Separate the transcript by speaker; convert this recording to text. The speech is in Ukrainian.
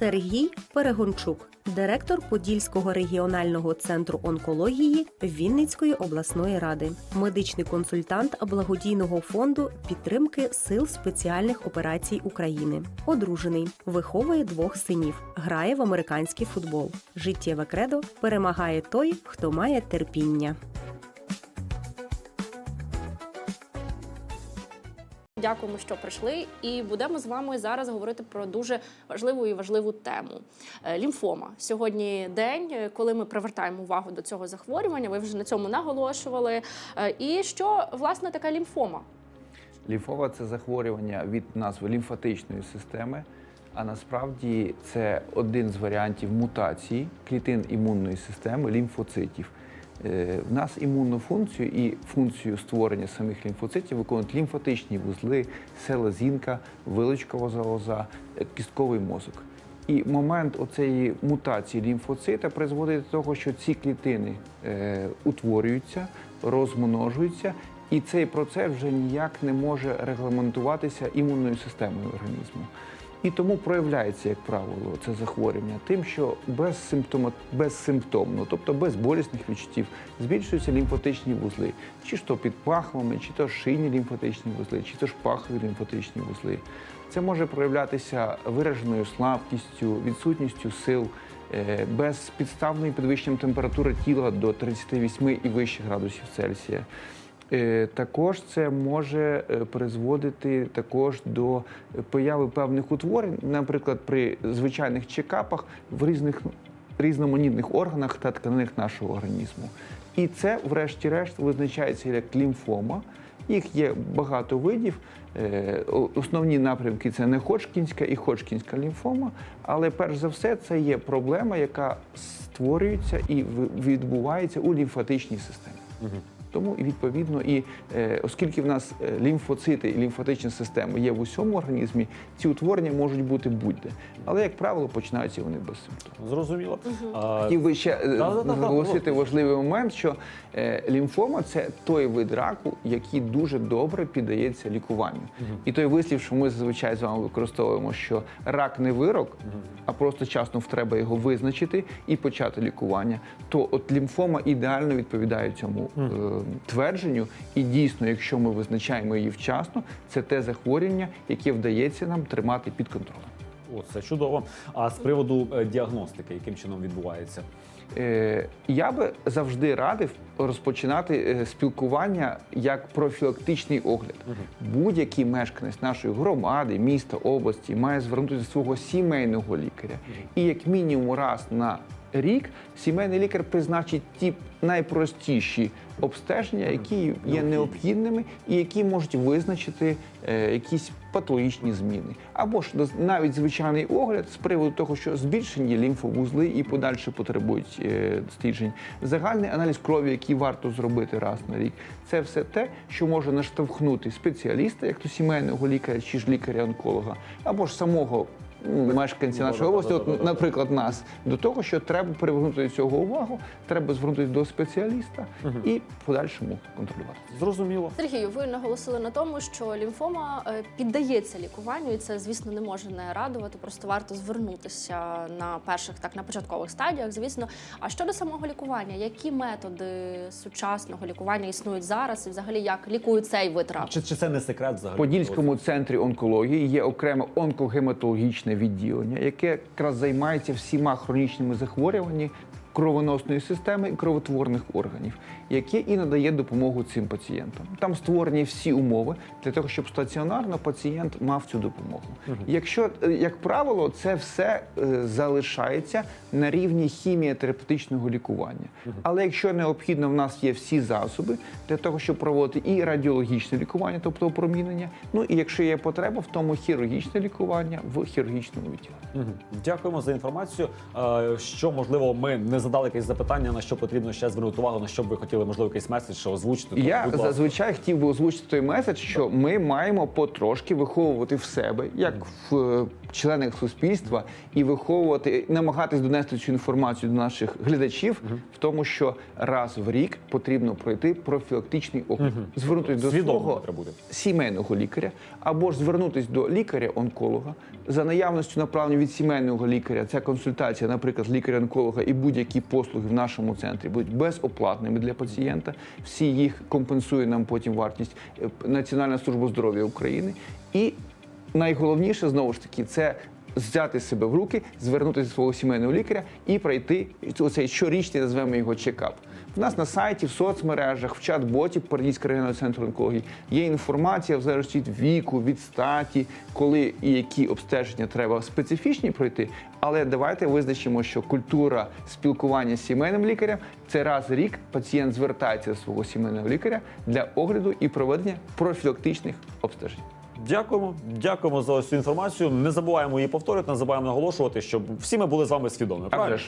Speaker 1: Сергій Перегончук, директор Подільського регіонального центру онкології Вінницької обласної ради, медичний консультант благодійного фонду підтримки сил спеціальних операцій України. Одружений, виховує двох синів, грає в американський футбол. Життєве кредо перемагає той, хто має терпіння.
Speaker 2: Дякуємо, що прийшли, і будемо з вами зараз говорити про дуже важливу і важливу тему Е, лімфома. Сьогодні день, е, коли ми привертаємо увагу до цього захворювання. Ви вже на цьому наголошували. Е, І що власне така лімфома?
Speaker 3: Лімфова це захворювання від назви лімфатичної системи, а насправді це один з варіантів мутації клітин імунної системи лімфоцитів. Е, В нас імунну функцію і функцію створення самих лімфоцитів виконують лімфатичні вузли, селезінка, виличкова залоза, е, кістковий мозок. І момент оцеї мутації лімфоцита призводить до того, що ці клітини е, утворюються, розмножуються, і цей процес вже ніяк не може регламентуватися імунною системою організму. І тому проявляється, як правило, це захворювання тим, що безсимптома, безсимптомно, тобто без болісних відчуттів, збільшуються лімфатичні вузли, чи ж то під пахвами, чи то шийні лімфатичні вузли, чи то ж пахові лімфатичні вузли. Це може проявлятися вираженою слабкістю, відсутністю сил, е, безпідставною підвищенням температури тіла до 38 і вище градусів Цельсія. Е, Також це може е, призводити також до появи певних утворень, наприклад, при звичайних чекапах в різних різноманітних органах та тканинах нашого організму. І це, врешті-решт, визначається як лімфома. Їх є багато видів. Е, Основні напрямки це не Ходжкінська і Ходжкінська лімфома, але перш за все це є проблема, яка створюється і відбувається у лімфатичній системі. Тому і відповідно, і е, оскільки в нас е, лімфоцити і лімфатична система є в усьому організмі, ці утворення можуть бути будь-де. Але, як правило, починаються вони без симптомів.
Speaker 4: Зрозуміло.
Speaker 3: Хотів би ще е, наголосити важливий момент, що лімфома це той вид раку, який дуже добре піддається лікуванню. І той вислів, що ми зазвичай з вами використовуємо, що рак не вирок, а просто часно треба його визначити і почати лікування. То от лімфома ідеально відповідає цьому твердженню. І дійсно, якщо ми визначаємо її вчасно, це те захворювання, яке вдається нам тримати під контролем.
Speaker 4: О, це чудово. А з приводу е, діагностики, яким чином відбувається?
Speaker 3: Е, Я би завжди радив розпочинати е, спілкування як профілактичний огляд. Будь-який мешканець нашої громади, міста, області має звернутися до свого сімейного лікаря. І як мінімум раз на рік сімейний лікар призначить ті найпростіші обстеження, які є необхідними і які можуть визначити е, якісь патологічні зміни. Або ж навіть звичайний огляд з приводу того, що збільшені лімфовузли і подальше потребують е, досліджень. Загальний аналіз крові, який варто зробити раз на рік. Це все те, що може наштовхнути спеціаліста, як то сімейного лікаря чи ж лікаря-онколога, або ж самого. М, Мешканця нашої області, от, наприклад, нас до того, що треба привернути до цього увагу, треба звернутися до спеціаліста і в подальшому контролювати.
Speaker 4: Зрозуміло.
Speaker 2: Сергію, ви наголосили на тому, що лімфома е, піддається лікуванню, і це, звісно, не може не радувати. Просто варто звернутися на перших, так на початкових стадіях, звісно. А щодо самого лікування, які методи сучасного лікування існують зараз, і взагалі як лікують цей вид раку?
Speaker 4: Чи, чи це не секрет взагалі?
Speaker 3: В Подільському центрі онкології є окреме онкогематологічне відділення, яке якраз займається всіма хронічними захворюваннями кровоносної системи і кровотворних органів, яке і надає допомогу цим пацієнтам. Там створені всі умови для того, щоб стаціонарно пацієнт мав цю допомогу. Якщо, е, як правило, це все е, залишається на рівні хіміотерапевтичного лікування. Але якщо необхідно, в нас є всі засоби для того, щоб проводити і радіологічне лікування, тобто опромінення. Ну і якщо є потреба, в тому хірургічне лікування в хірургічному відділенні.
Speaker 4: Дякуємо за інформацію. Е, Що можливо ми не не задали якесь запитання, на що потрібно ще звернути увагу, на що б ви хотіли, можливо, якийсь меседж що озвучити. то,
Speaker 3: Я
Speaker 4: будь ласка.
Speaker 3: зазвичай хотів би озвучити той меседж, що ми маємо потрошки виховувати в себе, як в е, членах суспільства, і виховувати, намагатись донести цю інформацію до наших глядачів, в тому, що раз в рік потрібно пройти профілактичний огляд, звернутися до
Speaker 4: Свідомо
Speaker 3: свого
Speaker 4: треба бути.
Speaker 3: сімейного лікаря, або ж звернутися до лікаря-онколога за наявністю направлення від сімейного лікаря. Ця консультація, наприклад, лікаря-онколога і будь-які послуги в нашому центрі будуть безоплатними для пацієнта. Всі їх компенсує нам потім вартість е, Національна служба здоров'я України. І найголовніше знову ж таки це. Взяти себе в руки, звернутися до свого сімейного лікаря і пройти оцей щорічний, назвемо його чекап. В нас на сайті, в соцмережах, в чат-боті Парадійського регіонального центру онкології є інформація в залежності від віку, від статі, коли і які обстеження треба специфічні пройти. Але давайте визначимо, що культура спілкування з сімейним лікарем це раз в рік пацієнт звертається до свого сімейного лікаря для огляду і проведення профілактичних обстежень.
Speaker 4: Дякуємо, дякуємо за ось цю інформацію. Не забуваємо її повторювати, не забуваємо наголошувати, щоб всі ми були з вами свідомі. Правильно?